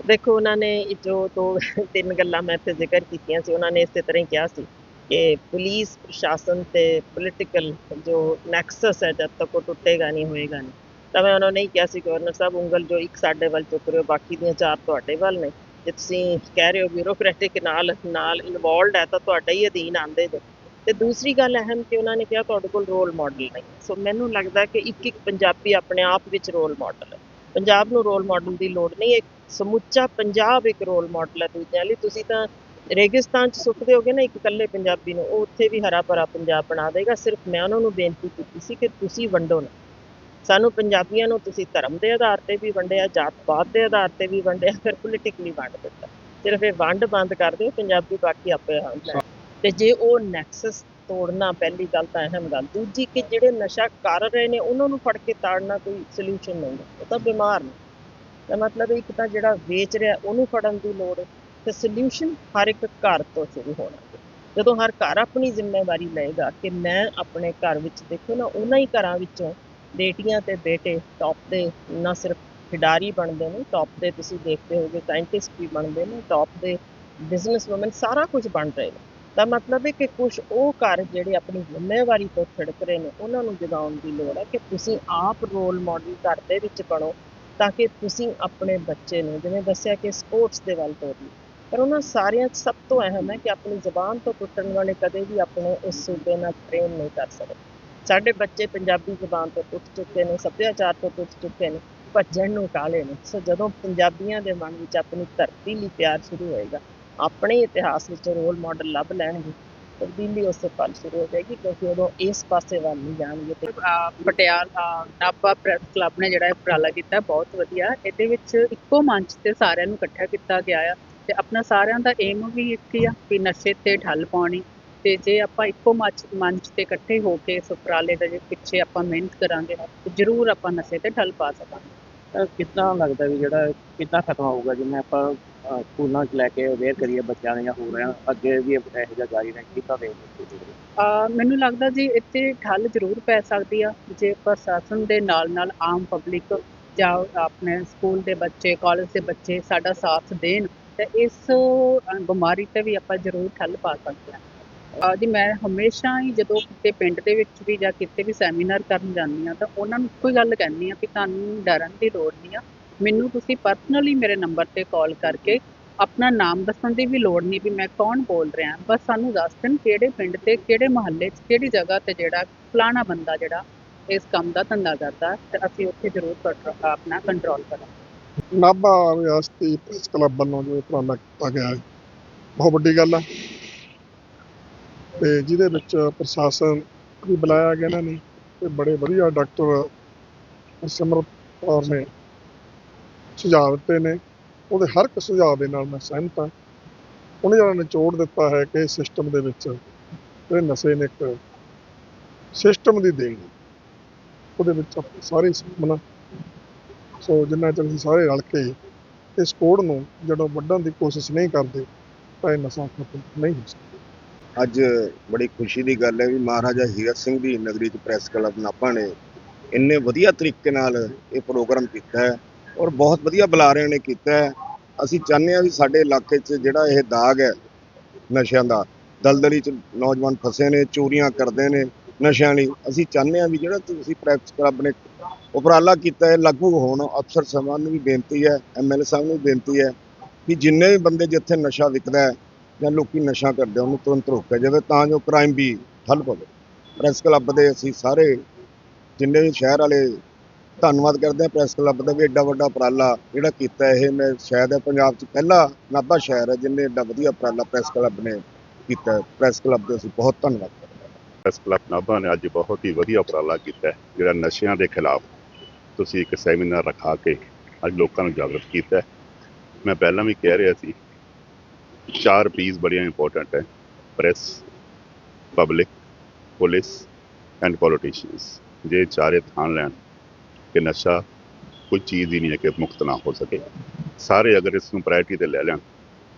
ਦੇਖੋ, ਉਹਨਾਂ ਨੇ ਜੋ ਦੋ ਤਿੰਨ ਗੱਲਾਂ ਮੈਂ ਇੱਥੇ ਜ਼ਿਕਰ ਕੀਤੀਆਂ ਸੀ, ਉਹਨਾਂ ਨੇ ਇਸੇ ਤਰ੍ਹਾਂ ਹੀ ਕਿਹਾ ਸੀ ਕਿ ਪੁਲਿਸ, ਪ੍ਰਸ਼ਾਸਨ ਤੇ ਪੋਲੀਟੀਕਲ ਜੋ ਨੈਕਸਸ ਹੈ, ਜਦ ਤੱਕ ਉਹ ਟੁੱਟੇਗਾ ਨਹੀਂ, ਹੋਏਗਾ ਨਹੀਂ। ਤਾਂ ਮੈਂ ਉਹਨਾਂ ਨੇ ਕਿਹਾ ਸੀ ਗਵਰਨਰ ਸਾਹਿਬ ਉਂਗਲ ਜੋ ਇੱਕ ਸਾਡੇ ਵੱਲ ਚੁੱਕ ਰਹੇ ਹੋ, ਬਾਕੀ ਦੀਆਂ ਚਾਰ ਤੁਹਾਡੇ ਵੱਲ ਨੇ। ਤੁਸੀਂ ਕਹਿ ਰਹੇ ਹੋ ਬਿਊਰੋਕ੍ਰੈਟਿਕ ਨਾਲ ਨਾਲ ਇਨਵੋਲਡ ਹੈ, ਤਾਂ ਤੁਹਾਡਾ ਹੀ ਅਧੀਨ ਆਉਂਦੇ ਜੇ ਤੇ ਦੂਸਰੀ ਗੱਲ ਅਹਿਮ ਕਿ ਉਹਨਾਂ ਨੇ ਕਿਹਾ ਤੁਹਾਡੇ ਕੋਲ ਰੋਲ ਮਾਡਲ ਨਹੀਂ ਸੋ ਮੈਨੂੰ ਲੱਗਦਾ ਕਿ ਇੱਕ ਇੱਕ ਪੰਜਾਬੀ ਆਪਣੇ ਆਪ ਵਿੱਚ ਰੋਲ ਮਾਡਲ ਹੈ। ਪੰਜਾਬ ਨੂੰ ਰੋਲ ਮਾਡਲ ਦੀ ਲੋੜ ਨਹੀਂ ਇੱਕ ਸਮੁੱਚਾ ਪੰਜਾਬ ਇੱਕ ਰੋਲ ਮਾਡਲ ਹੈ ਦੂਜਿਆਂ ਲਈ। ਤੁਸੀਂ ਤਾਂ ਰੇਗਿਸਤਾਨ 'ਚ ਸੁੱਟਦੇ ਹੋਗੇ ਨਾ ਇੱਕ ਇਕੱਲੇ ਪੰਜਾਬੀ ਨੂੰ, ਉਹ ਉੱਥੇ ਵੀ ਹਰਾ ਭਰਾ ਪੰਜਾਬ ਬਣਾ ਦੇਗਾ। ਸਿਰਫ ਮੈਂ ਉਹਨਾਂ ਨੂੰ ਬੇਨਤੀ ਕੀਤੀ ਸੀ ਕਿ ਤੁਸੀਂ ਵੰਡੋ ਨਾ। ਸਾਨੂੰ ਪੰਜਾਬੀਆਂ ਨੂੰ ਤੁਸੀਂ ਧਰਮ ਦੇ ਆਧਾਰ ਤੇ ਵੀ ਵੰਡਿਆ, ਜਾਤ ਪਾਤ ਦੇ ਆਧਾਰ ਤੇ ਵੀ ਵੰਡਿਆ, ਫਿਰ ਪੋਲੀਟਿਕਲੀ ਵੰਡ ਦਿੱਤਾ। ਸਿਰਫ ਇਹ ਵੰਡ ਬੰਦ ਕਰ ਦਿਓ, ਪੰਜਾਬੀ ਬਾਕੀ ਆਪੇ ਹੱਲ ਤੇ ਜੇ ਉਹ ਨੈਕਸਸ ਤੋੜਨਾ ਪਹਿਲੀ ਗੱਲ ਤਾਂ ਅਹਿਮ ਗੱਲ। ਦੂਜੀ ਕਿ ਜਿਹੜੇ ਨਸ਼ਾ ਕਰ ਰਹੇ ਨੇ, ਉਹਨਾਂ ਨੂੰ ਫੜ ਕੇ ਤਾੜਨਾ ਕੋਈ ਸੋਲੂਸ਼ਨ ਨਹੀਂ ਉਹ ਤਾਂ ਬਿਮਾਰ ਨੇ। ਤਾਂ ਮਤਲਬ ਇੱਕ ਤਾਂ ਜਿਹੜਾ ਵੇਚ ਰਿਹਾ, ਉਹਨੂੰ ਫੜਨ ਦੀ ਲੋੜ ਹੈ। ਤੇ ਸੋਲੂਸ਼ਨ ਹਰ ਇੱਕ ਘਰ ਤੋਂ ਸ਼ੁਰੂ ਹੋਣਾ। ਜਦੋਂ ਹਰ ਘਰ ਆਪਣੀ ਜ਼ਿੰਮੇਵਾਰੀ ਲਏਗਾ ਕਿ ਮੈਂ ਆਪਣੇ ਘਰ ਵਿੱਚ ਦੇਖੋ ਨਾ, ਉਹਨਾਂ ਹੀ ਘਰਾਂ ਵਿੱਚੋਂ ਬੇਟੀਆਂ ਤੇ ਬੇਟੇ ਟੌਪ ਦੇ ਨਾ ਸਿਰਫ ਖਿਡਾਰੀ ਬਣਦੇ ਨੇ ਟੌਪ ਦੇ ਤੁਸੀਂ ਦੇਖਦੇ ਹੋਗੇ ਸਾਇੰਟਿਸਟ ਵੀ ਬਣਦੇ ਨੇ ਟੌਪ ਦੇ ਬਿਜ਼ਨਸਵੂਮਨ ਸਾਰਾ ਕੁਝ ਬਣ ਰਹੇ ਨੇ। ਤਾਂ ਮਤਲਬ ਹੈ ਕਿ ਕੁਝ ਉਹ ਘਰ ਜਿਹੜੇ ਆਪਣੀ ਜ਼ਿੰਮੇਵਾਰੀ ਤੋਂ ਛਿੜਕ ਰਹੇ ਨੇ, ਉਹਨਾਂ ਨੂੰ ਜਗਾਉਣ ਦੀ ਲੋੜ ਹੈ ਕਿ ਤੁਸੀਂ ਆਪ ਰੋਲ ਮਾਡਲ ਘਰ ਦੇ ਵਿੱਚ ਬਣੋ ਤਾਂ ਕਿ ਤੁਸੀਂ ਆਪਣੇ ਬੱਚੇ ਨੂੰ, ਜਿਵੇਂ ਦੱਸਿਆ ਕਿ ਸਪੋਰਟਸ ਦੇ ਵੱਲ ਤੋਰੀਏ ਪਰ ਉਹਨਾਂ ਸਾਰਿਆਂ 'ਚ ਸਭ ਤੋਂ ਅਹਿਮ ਹੈ ਕਿ ਆਪਣੀ ਜ਼ੁਬਾਨ ਤੋਂ ਟੁੱਟਣ ਵਾਲੇ ਕਦੇ ਵੀ ਆਪਣੇ ਉਸ ਸੂਬੇ ਨਾਲ ਪ੍ਰੇਮ ਨਹੀਂ ਕਰ ਸਕਦੇ। ਸਾਡੇ ਬੱਚੇ ਪੰਜਾਬੀ ਜ਼ੁਬਾਨ ਤੋਂ ਟੁੱਟ ਚੁੱਕੇ ਨੇ, ਸੱਭਿਆਚਾਰ ਤੋਂ ਟੁੱਟ ਚੁੱਕੇ ਨੇ, ਭੱਜਣ ਨੂੰ ਕਾਲੇ ਨੇ। ਸੋ ਜਦੋਂ ਪੰਜਾਬੀਆਂ ਦੇ ਮਨ ਵਿੱਚ ਆਪਣੀ ਧਰਤੀ ਲਈ ਪਿਆਰ ਸ਼ੁਰੂ ਹੋਏਗਾ, ਆਪਣੇ ਇਤਿਹਾਸ ਵਿੱਚ ਰੋਲ ਮਾਡਲ ਲੱਭ ਲੈਣਗੇ, ਤਬਦੀਲੀ ਉਸੇ ਪਲ ਸ਼ੁਰੂ ਹੋ ਜਾਏਗੀ, ਕਿਉਂਕਿ ਉਦੋਂ ਇਸ ਪਾਸੇ ਵੱਲ ਨਹੀਂ ਜਾਣਗੇ। ਤੇ ਪਟਿਆਲਾ, ਨਾਭਾ ਪ੍ਰੈਸ ਕਲੱਬ ਨੇ ਜਿਹੜਾ ਇਹ ਉਪਰਾਲਾ ਕੀਤਾ, ਬਹੁਤ ਵਧੀਆ। ਇਹਦੇ ਵਿੱਚ ਇੱਕੋ ਮੰਚ ਤੇ ਸਾਰਿਆਂ ਨੂੰ ਇਕੱਠਾ ਕੀਤਾ ਗਿਆ ਆ, ਤੇ ਆਪਣਾ ਸਾਰਿਆਂ ਦਾ ਏਮ ਵੀ ਇੱਕ ਹੀ ਆ, ਵੀ ਨਸ਼ੇ ਤੇ ਠੱਲ ਪਾਉਣੀ। ਤੇ ਜੇ ਆਪਾਂ ਇੱਕੋ ਮੰਚ ਮੰਚ ਤੇ ਇਕੱਠੇ ਹੋ ਕੇ ਇਸ ਉਪਰਾਲੇ ਦੇ ਜੇ ਪਿੱਛੇ ਆਪਾਂ ਮਿਹਨਤ ਕਰਾਂਗੇ ਤੇ ਜ਼ਰੂਰ ਆਪਾਂ ਨਸ਼ੇ ਤੇ ਠੱਲ ਪਾ ਸਕਾਂਗੇ। ਕਿੱਦਾਂ ਲੱਗਦਾ ਵੀ ਜਿਹੜਾ ਕਿੱਦਾਂ ਖਤਮ ਹੋਊਗਾ ਜਿਵੇਂ ਆਪਾਂ ਸਕੂਲਾਂ 'ਚ ਲੈ ਕੇ ਅਵੇਅਰ ਕਰੀਏ ਬੱਚਿਆਂ ਨੂੰ ਜਾਂ ਹੋ ਰਿਹਾ ਅੱਗੇ ਵੀ ਇਹ ਜਿਹਾ ਜਾਰੀ ਰਹੇ ਦੇਖਦੇ ਅਹ ਮੈਨੂੰ ਲੱਗਦਾ ਜੀ ਇੱਥੇ ਠੱਲ ਜ਼ਰੂਰ ਪੈ ਸਕਦੀ ਆ ਜੇ ਪ੍ਰਸ਼ਾਸਨ ਦੇ ਨਾਲ ਨਾਲ ਆਮ ਪਬਲਿਕ ਜਾਂ ਆਪਣੇ ਸਕੂਲ ਦੇ ਬੱਚੇ ਕਾਲਜ ਦੇ ਬੱਚੇ ਸਾਡਾ ਸਾਥ ਦੇਣ ਤੇ ਇਸ ਬਿਮਾਰੀ ਤੇ ਵੀ ਆਪਾਂ ਜ਼ਰੂਰ ਠੱਲ ਪਾ ਸਕਦੇ ਹਾਂ ਅਹ ਜੀ, ਮੈਂ ਹਮੇਸ਼ਾ ਹੀ ਜਦੋਂ ਕਿਤੇ ਪਿੰਡ ਦੇ ਵਿੱਚ ਵੀ ਜਾਂ ਕਿਤੇ ਵੀ ਸੈਮੀਨਾਰ ਕਰਨ ਜਾਂਦੀ ਆ ਤਾਂ ਉਹਨਾਂ ਨੂੰ ਇੱਕੋ ਹੀ ਗੱਲ ਕਹਿੰਦੀ ਆ ਕਿ ਤੁਹਾਨੂੰ ਡਰਨ ਦੀ ਲੋੜ ਨਹੀਂ ਆ। ਮੈਨੂੰ ਤੁਸੀਂ ਪਰਸਨਲੀ ਮੇਰੇ ਨੰਬਰ ਤੇ ਕਾਲ ਕਰਕੇ ਆਪਣਾ ਨਾਮ ਦੱਸਣ ਦੀ ਵੀ ਲੋੜ ਨਹੀਂ ਵੀ ਮੈਂ ਕੌਣ ਬੋਲ ਰਿਹਾ। ਬਸ ਸਾਨੂੰ ਦੱਸ ਦੇਣ ਕਿਹੜੇ ਪਿੰਡ ਤੇ, ਕਿਹੜੇ ਮੁਹੱਲੇ 'ਚ, ਕਿਹੜੀ ਜਗ੍ਹਾ ਤੇ ਜਿਹੜਾ ਫਲਾਣਾ ਬੰਦਾ ਜਿਹੜਾ ਇਸ ਕੰਮ ਦਾ ਧੰਦਾ ਕਰਦਾ ਤੇ ਅਸੀਂ ਉੱਥੇ ਜ਼ਰੂਰ ਕੰਟਰੋ- ਆਪਣਾ ਕੰਟਰੋਲ ਕਰਾਂਗੇ। ਨਾਭਾ ਰਿਆਸਤੀ ਪ੍ਰੈਸ ਕਲੱਬ ਵੱਲੋਂ ਜੋ ਉਪਰਾਲਾ ਕੀਤਾ ਗਿਆ ਹੈ, ਬਹੁਤ ਵੱਡੀ ਗੱਲ ਹੈ। ਤੇ ਜਿਹਦੇ ਵਿੱਚ ਪ੍ਰਸ਼ਾਸਨ ਵੀ ਬੁਲਾਇਆ ਗਿਆ ਇਹਨਾਂ ਨੇ ਤੇ ਬੜੇ ਵਧੀਆ ਡਾਕਟਰ ਸਿਮਰਤ ਕੌਰ ਨੇ ਸੁਝਾਅ ਦਿੱਤੇ ਨੇ। ਉਹਦੇ ਹਰ ਇੱਕ ਸੁਝਾਅ ਦੇ ਨਾਲ ਮੈਂ ਸਹਿਮਤ ਹਾਂ। ਉਹਨੇ ਜਿਹੜਾ ਨਿਚੋੜ ਦਿੱਤਾ ਹੈ ਕਿ ਸਿਸਟਮ ਦੇ ਵਿੱਚ ਇਹ ਨਸ਼ੇ ਨੇ ਇੱਕ ਸਿਸਟਮ ਦੀ ਦੇਣ। ਉਹਦੇ ਵਿੱਚ ਆਪਾਂ ਸਾਰੇ ਸਮਨਾ ਸੋ ਜਿੰਨਾ ਚਿਰ ਅਸੀਂ ਸਾਰੇ ਰਲ ਕੇ ਇਸ ਕੋਡ ਨੂੰ ਜਦੋਂ ਵੱਢਣ ਦੀ ਕੋਸ਼ਿਸ਼ ਨਹੀਂ ਕਰਦੇ, ਤਾਂ ਇਹ ਨਸ਼ਾ ਖਤਮ ਨਹੀਂ ਹੋ ਸਕਦਾ। ਅੱਜ ਬੜੀ ਖੁਸ਼ੀ ਦੀ ਗੱਲ ਹੈ ਵੀ ਮਹਾਰਾਜਾ ਹੀਰਤ ਸਿੰਘ ਦੀ ਨਗਰੀ ਚ ਪ੍ਰੈਸ ਕਲੱਬ ਨਾਭਾ ਨੇ ਇੰਨੇ ਵਧੀਆ ਤਰੀਕੇ ਨਾਲ ਇਹ ਪ੍ਰੋਗਰਾਮ ਕੀਤਾ ਹੈ ਔਰ ਬਹੁਤ ਵਧੀਆ ਬੁਲਾਰਿਆਂ ਨੇ ਕੀਤਾ ਹੈ। ਅਸੀਂ ਚਾਹੁੰਦੇ ਹਾਂ ਵੀ ਸਾਡੇ ਇਲਾਕੇ 'ਚ ਜਿਹੜਾ ਇਹ ਦਾਗ ਹੈ ਨਸ਼ਿਆਂ ਦਾ, ਦਲਦਲੀ 'ਚ ਨੌਜਵਾਨ ਫਸੇ ਨੇ, ਚੋਰੀਆਂ ਕਰਦੇ ਨੇ ਨਸ਼ਿਆਂ ਲਈ, ਅਸੀਂ ਚਾਹੁੰਦੇ ਹਾਂ ਵੀ ਜਿਹੜਾ ਤੁਸੀਂ ਪ੍ਰੈਸ ਕਲੱਬ ਨੇ ਉਪਰਾਲਾ ਕੀਤਾ ਹੈ, ਲਾਗੂ ਹੋਣ, ਅਫਸਰ ਸਾਹਿਬਾਨ ਨੂੰ ਵੀ ਬੇਨਤੀ ਹੈ ਐਮਐਲਏ ਸਾਹਿਬ ਨੂੰ ਵੀ ਬੇਨਤੀ ਹੈ ਕਿ ਜਿੰਨੇ ਵੀ ਬੰਦੇ ਜਿੱਥੇ ਨਸ਼ਾ ਵਿਕਦਾ ਹੈ ਜਾਂ ਲੋਕੀ ਨਸ਼ਾ ਕਰਦੇ ਉਹਨੂੰ ਤੁਰੰਤ ਰੋਕਿਆ ਜਾਵੇ, ਤਾਂ ਜੋ ਕ੍ਰਾਈਮ ਵੀ ਠੱਲ ਪਵੇ ਪ੍ਰੈਸ ਕਲੱਬ ਦੇ ਅਸੀਂ ਸਾਰੇ, ਜਿੰਨੇ ਵੀ ਸ਼ਹਿਰ ਵਾਲੇ ਧੰਨਵਾਦ ਕਰਦੇ ਆ ਪ੍ਰੈਸ ਕਲੱਬ ਦਾ ਵੀ ਐਡਾ ਵੱਡਾ ਉਪਰਾਲਾ ਜਿਹੜਾ ਕੀਤਾ ਇਹ। ਮੈਂ ਸ਼ਾਇਦ ਹੈ ਪੰਜਾਬ 'ਚ ਪਹਿਲਾ ਨਾਭਾ ਸ਼ਹਿਰ ਹੈ ਜਿੰਨੇ ਐਡਾ ਵਧੀਆ ਉਪਰਾਲਾ ਪ੍ਰੈਸ ਕਲੱਬ ਨੇ ਕੀਤਾ ਹੈ। ਪ੍ਰੈਸ ਕਲੱਬ ਦੇ ਅਸੀਂ ਬਹੁਤ ਧੰਨਵਾਦ ਕਰਦੇ ਹਾਂ। ਪ੍ਰੈਸ ਕਲੱਬ ਨਾਭਾ ਨੇ ਅੱਜ ਬਹੁਤ ਹੀ ਵਧੀਆ ਉਪਰਾਲਾ ਕੀਤਾ ਜਿਹੜਾ ਨਸ਼ਿਆਂ ਦੇ ਖਿਲਾਫ ਤੁਸੀਂ ਇੱਕ ਸੈਮੀਨਾਰ ਰਖਾ ਕੇ ਅੱਜ ਲੋਕਾਂ ਨੂੰ ਜਾਗਰੂਕ ਕੀਤਾ ਮੈਂ ਪਹਿਲਾਂ ਵੀ ਕਹਿ ਰਿਹਾ ਸੀ ਚਾਰ ਪੀਸ ਬੜੀਆਂ ਇੰਪੋਰਟੈਂਟ ਹੈ। Press public police and politicians ਜੇ ਚਾਰੇ ਥਾਂ ਲੈਣ ਕਿ ਨਸ਼ਾ ਕੋਈ ਚੀਜ਼ ਹੀ ਨਹੀਂ ਹੈ ਕਿ ਮੁਕਤ ਨਾ ਹੋ ਸਕੇ। ਸਾਰੇ ਅਗਰ ਇਸ ਨੂੰ ਪ੍ਰਾਇੋਰਟੀ ਤੇ ਲੈ ਲੈਣ,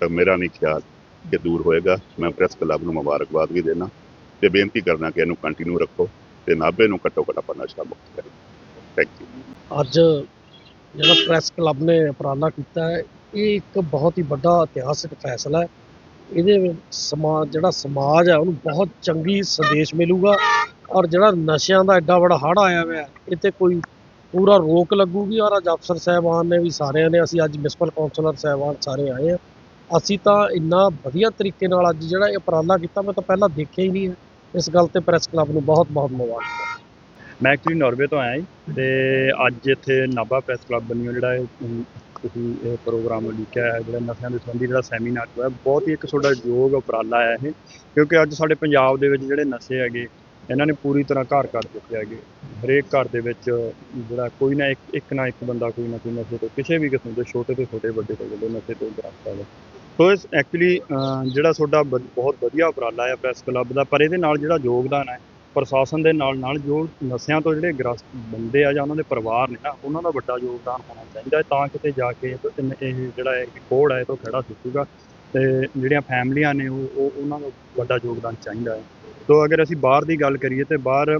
ਤਾਂ ਮੇਰਾ ਨਹੀਂ ਖਿਆਲ ਕਿ ਦੂਰ ਹੋਏਗਾ। ਮੈਂ ਪ੍ਰੈਸ ਕਲੱਬ ਨੂੰ ਮੁਬਾਰਕਬਾਦ ਵੀ ਦੇਣਾ ਤੇ ਬੇਨਤੀ ਕਰਨਾ ਕਿ ਇਹਨੂੰ ਕੰਟੀਨਿਊ ਰੱਖੋ ਤੇ ਨਾਭੇ ਨੂੰ ਘੱਟੋ ਘੱਟ ਆਪਾਂ ਨਸ਼ਾ ਮੁਕਤ ਕਰੀਏ। ਥੈਂਕ ਯੂ ਅੱਜ ਜਿਹੜਾ ਪ੍ਰੈਸ ਕਲੱਬ ਨੇ ਉਪਰਾਲਾ ਕੀਤਾ ਹੈ ਇਹ ਇੱਕ ਬਹੁਤ ਹੀ ਵੱਡਾ ਇਤਿਹਾਸਿਕ ਫੈਸਲਾ ਹੈ। ਇਹਦੇ ਸਮਾ, ਜਿਹੜਾ ਸਮਾਜ ਹੈ, ਉਹਨੂੰ ਬਹੁਤ ਚੰਗੀ ਸੰਦੇਸ਼ ਮਿਲੂਗਾ ਔਰ ਜਿਹੜਾ ਨਸ਼ਿਆਂ ਦਾ ਐਡਾ ਬੜਾ ਹੜ੍ਹ ਆਇਆ ਹੋਇਆ ਇਹ ਤੇ ਕੋਈ ਪੂਰਾ ਰੋਕ ਲੱਗੂਗੀ ਔਰ ਅੱਜ ਅਫਸਰ ਸਾਹਿਬਾਨ ਨੇ ਵੀ ਸਾਰਿਆਂ ਨੇ, ਅਸੀਂ ਅੱਜ ਮਿਊਨਿਸਪਲ ਕੌਂਸਲਰ ਸਾਹਿਬਾਨ ਸਾਰੇ ਆਏ ਆ ਅਸੀਂ ਤਾਂ ਇੰਨਾ ਵਧੀਆ ਤਰੀਕੇ ਨਾਲ ਅੱਜ ਜਿਹੜਾ ਇਹ ਉਪਰਾਲਾ ਕੀਤਾ, ਮੈਂ ਤਾਂ ਪਹਿਲਾਂ ਦੇਖਿਆ ਹੀ ਨਹੀਂ ਹੈ। ਇਸ ਗੱਲ ਤੇ ਪ੍ਰੈਸ ਕਲੱਬ ਨੂੰ ਬਹੁਤ ਬਹੁਤ ਮੁਬਾਰਕ। ਮੈਂ ਐਕਚੁਅਲੀ ਨਾਰਵੇ ਤੋਂ ਆਇਆ ਜੀ ਤੇ ਅੱਜ ਇੱਥੇ ਨਾਭਾ ਪ੍ਰੈਸ ਕਲੱਬ ਬਣੀਓ ਜਿਹੜਾ ਤੁਸੀਂ ਇਹ ਪ੍ਰੋਗਰਾਮ ਲਿਖਿਆ ਹੈ, ਜਿਹੜਾ ਨਸ਼ਿਆਂ ਦੇ ਸੰਬੰਧੀ ਜਿਹੜਾ ਸੈਮੀਨਾਰ ਹੋਇਆ, ਬਹੁਤ ਹੀ ਇੱਕ ਤੁਹਾਡਾ ਯੋਗ ਉਪਰਾਲਾ ਹੈ ਇਹ, ਕਿਉਂਕਿ ਅੱਜ ਸਾਡੇ ਪੰਜਾਬ ਦੇ ਵਿੱਚ ਜਿਹੜੇ ਨਸ਼ੇ ਹੈਗੇ, ਇਹਨਾਂ ਨੇ ਪੂਰੀ ਤਰ੍ਹਾਂ ਘਰ ਕਰ ਦਿੱਤੇ ਹੈਗੇ। ਹਰੇਕ ਘਰ ਦੇ ਵਿੱਚ ਜਿਹੜਾ ਕੋਈ ਨਾ ਇੱਕ ਇੱਕ ਨਾ ਇੱਕ ਬੰਦਾ ਕੋਈ ਨਾ ਕੋਈ ਨਸ਼ੇ ਤੋਂ, ਕਿਸੇ ਵੀ ਕਿਸਮ ਦੇ ਛੋਟੇ ਤੋਂ ਛੋਟੇ, ਵੱਡੇ ਤੋਂ ਵੱਡੇ ਨਸ਼ੇ ਤੋਂ ਗ੍ਰਸਤ ਹੈਗਾ ਸੋ ਇਸ ਐਕਚੁਅਲੀ ਜਿਹੜਾ ਤੁਹਾਡਾ ਵ- ਬਹੁਤ ਵਧੀਆ ਉਪਰਾਲਾ ਹੈ, ਪ੍ਰੈਸ ਕਲੱਬ ਦਾ, ਪਰ ਇਹਦੇ ਨਾਲ ਜਿਹੜਾ ਯੋਗਦਾਨ ਹੈ ਪ੍ਰਸ਼ਾਸਨ ਦੇ ਨਾਲ ਨਾਲ ਜੋ ਨਸ਼ਿਆਂ ਤੋਂ ਜਿਹੜੇ ਗ੍ਰਸਤ ਬੰਦੇ ਆ ਜਾਂ ਉਹਨਾਂ ਦੇ ਪਰਿਵਾਰ ਨੇ ਨਾ, ਉਹਨਾਂ ਦਾ ਵੱਡਾ ਯੋਗਦਾਨ ਹੋਣਾ ਚਾਹੀਦਾ ਹੈ ਤਾਂ ਕਿਤੇ ਜਾ ਕੇ ਇਹ ਜਿਹੜਾ ਇਹ ਕੋੜ ਹੈ ਇਹ ਤੋਂ ਖੜਾ ਸੁੱਟੂਗਾ ਤੇ ਜਿਹੜੀਆਂ ਫੈਮਲੀਆਂ ਨੇ ਉਹ ਉਹਨਾਂ ਦਾ ਵੱਡਾ ਯੋਗਦਾਨ ਚਾਹੀਦਾ ਹੈ। ਸੋ ਅਗਰ ਅਸੀਂ ਬਾਹਰ ਦੀ ਗੱਲ ਕਰੀਏ ਤੇ ਬਾਹਰ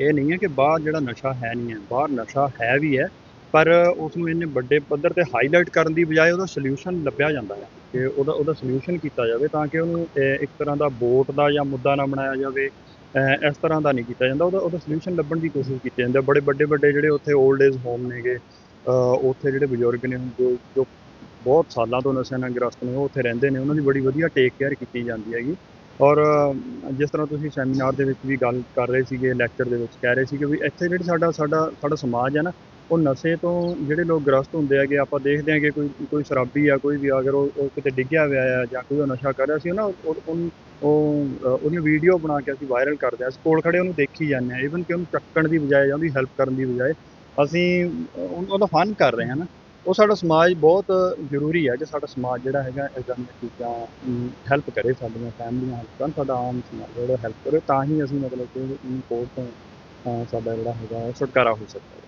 ਇਹ ਨਹੀਂ ਹੈ ਕਿ ਬਾਹਰ ਜਿਹੜਾ ਨਸ਼ਾ ਹੈ ਨਹੀਂ ਹੈ, ਬਾਹਰ ਨਸ਼ਾ ਹੈ ਵੀ ਹੈ, ਪਰ ਉਸ ਨੂੰ ਇੰਨੇ ਵੱਡੇ ਪੱਧਰ ਤੇ ਹਾਈਲਾਈਟ ਕਰਨ ਦੀ ਬਜਾਏ ਉਹਦਾ ਸੋਲੂਸ਼ਨ ਲੱਭਿਆ ਜਾਂਦਾ ਹੈ ਕਿ ਉਹਦਾ ਉਹਦਾ ਸੋਲੂਸ਼ਨ ਕੀਤਾ ਜਾਵੇ ਤਾਂ ਕਿ ਉਹਨੂੰ ਇੱਕ ਤਰ੍ਹਾਂ ਦਾ ਵੋਟ ਦਾ ਜਾਂ ਮੁੱਦਾ ਨਾ ਬਣਾਇਆ ਜਾਵੇ ਇਸ ਤਰ੍ਹਾਂ ਦਾ ਨਹੀਂ ਕੀਤਾ ਜਾਂਦਾ। ਉਹਦਾ ਉਹਦਾ ਸੋਲੂਸ਼ਨ ਲੱਭਣ ਦੀ ਕੋਸ਼ਿਸ਼ ਕੀਤੀ ਜਾਂਦੀ ਹੈ। ਬੜੇ ਵੱਡੇ ਵੱਡੇ ਜਿਹੜੇ ਉੱਥੇ 올ਡ ਏਜ ਹੋਮ ਨੇਗੇ ਉੱਥੇ ਜਿਹੜੇ ਬਜ਼ੁਰਗ ਨੇ, ਜੋ ਜੋ ਬਹੁਤ ਸਾਲਾਂ ਤੋਂ ਨਸ਼ਿਆਂ ਨਾਲ ਗ੍ਰਸਤ ਨੇ, ਉਹ ਉੱਥੇ ਰਹਿੰਦੇ ਨੇ। ਉਹਨਾਂ ਦੀ ਬੜੀ ਵਧੀਆ ਟੇਕ ਕੇਅਰ ਕੀਤੀ ਜਾਂਦੀ ਹੈਗੀ। ਔਰ ਜਿਸ ਤਰ੍ਹਾਂ ਤੁਸੀਂ ਸੈਮੀਨਾਰ ਦੇ ਵਿੱਚ ਵੀ ਗੱਲ ਕਰ ਰਹੇ ਸੀਗੇ ਲੈਕਚਰ ਦੇ ਵਿੱਚ ਕਹਿ ਰਹੇ ਸੀਗੇ ਵੀ ਇੱਥੇ ਜਿਹੜੀ ਸਾਡਾ ਸਾਡਾ ਸਾਡਾ ਸਮਾਜ ਹੈ ਨਾ ਉਹ ਨਸ਼ੇ ਤੋਂ ਜਿਹੜੇ ਲੋਕ ਗ੍ਰਸਤ ਹੁੰਦੇ ਹੈਗੇ ਆਪਾਂ ਦੇਖਦੇ ਹਾਂ ਕਿ ਕੋਈ ਕੋਈ ਸ਼ਰਾਬੀ ਆ ਕੋਈ ਵੀ ਅਗਰ ਉਹ ਉਹ ਕਿਤੇ ਡਿੱਗਿਆ ਹੋਇਆ ਆ ਜਾਂ ਕੋਈ ਉਹ ਨਸ਼ਾ ਕਰ ਰਿਹਾ ਸੀ ਨਾ ਉਹ ਉਹਨੂੰ ਉਹ ਅਹ, ਵੀਡੀਓ ਬਣਾ ਕੇ ਅਸੀਂ ਵਾਇਰਲ ਕਰਦੇ ਹਾਂ ਅਸੀਂ ਕੋਲ ਖੜੇ ਉਹਨੂੰ ਦੇਖੀ ਜਾਂਦੇ ਹਾਂ। ਈਵਨ ਕਿ ਉਹਨੂੰ ਚੱਕਣ ਦੀ ਬਜਾਏ ਜਾਂ ਉਹਦੀ ਹੈਲਪ ਕਰਨ ਦੀ ਬਜਾਏ ਅਸੀਂ ਉਹਦਾ ਫਨ ਕਰ ਰਹੇ ਹਾਂ ਨਾ। ਉਹ ਸਾਡਾ ਸਮਾਜ ਬਹੁਤ ਜ਼ਰੂਰੀ ਹੈ ਕਿ ਸਾਡਾ ਸਮਾਜ ਜਿਹੜਾ ਹੈਗਾ ਇੱਦਾਂ ਦੀਆਂ ਚੀਜ਼ਾਂ ਹੈਲਪ ਕਰੇ ਸਾਡੀਆਂ ਫੈਮਲੀਆਂ ਹੈਲਪ ਕਰਨ ਸਾਡਾ ਆਮ ਸਮਾਜ ਜਿਹੜਾ ਹੈਲਪ ਕਰੇ। ਤਾਂ ਹੀ ਅਸੀਂ ਮਤਲਬ ਕਿ ਕੋਰਟ ਤੋਂ ਸਾਡਾ ਜਿਹੜਾ ਹੈਗਾ ਛੁਟਕਾਰਾ ਹੋ ਸਕਦਾ।